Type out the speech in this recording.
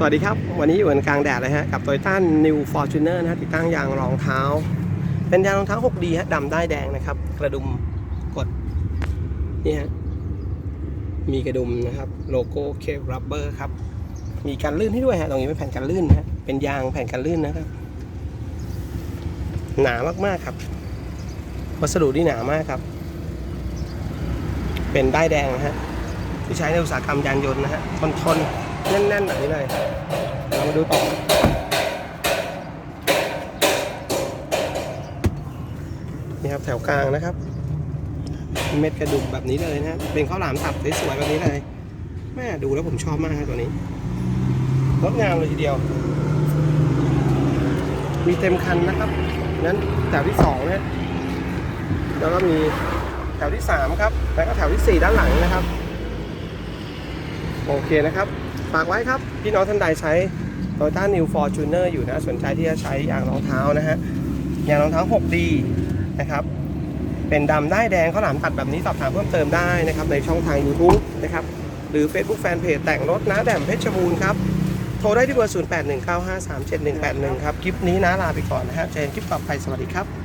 สวัสดีครับ วันนี้อยู่กันกลางแดดเลยฮะ กับ Toyota New Fortuner นะฮะติดตั้งยางรองเท้า เป็นยางรองเท้า 6D ฮะดำได้แดงนะครับ กระดุมกด นี่ฮะ มีกระดุมนะครับ โลโก้เคปรับเบอร์ครับ มีการลื่นให้ด้วยฮะ ตรงนี้เป็นแผ่นกันลื่นนะฮะเป็นยางแผ่นกันลื่นนะครับ หนามากๆครับ วัสดุที่หนามากครับ เป็นได้แดงนะฮะที่ใช้ในอุตสาหกรรมยานยนต์นะฮะทนทนๆ แน่นๆแบบนี้เลยเรามาดูต่อนี่ครับแถวกลางนะครับ เม็ดกระดุมแบบนี้เลยนะเป็นข้าวหลามตัดสวยๆแบบนี้เลยแม่ดูแล้วผมชอบมากครับตัวนี้งดงามเลยทีเดียว มีเต็มคันนะครับนั้นแถวที่สองนะแล้วก็มีแถวที่สามครับแล้วก็แถวที่สี่ด้านหลังนะครับ โอเคนะครับ ฝากไว้ครับพี่น้องท่านใดใช้ Toyota New Fortuner อยู่นะสนใจที่จะใช้ยางรองเท้านะฮะยางรองเท้า 6D นะครับเป็นดำได้แดงข้าวหลามตัดแบบนี้สอบถามเพิ่มเติมได้นะครับในช่องทาง YouTube นะครับหรือ Facebook Fanpage แต่งรถนะแดมเพชรบูรณ์ครับ โทรได้ที่เบอร์ 0819537181 ครับ คลิปนี้นะลาไปก่อนนะฮะเจนคลิปต่อไปสวัสดีครับ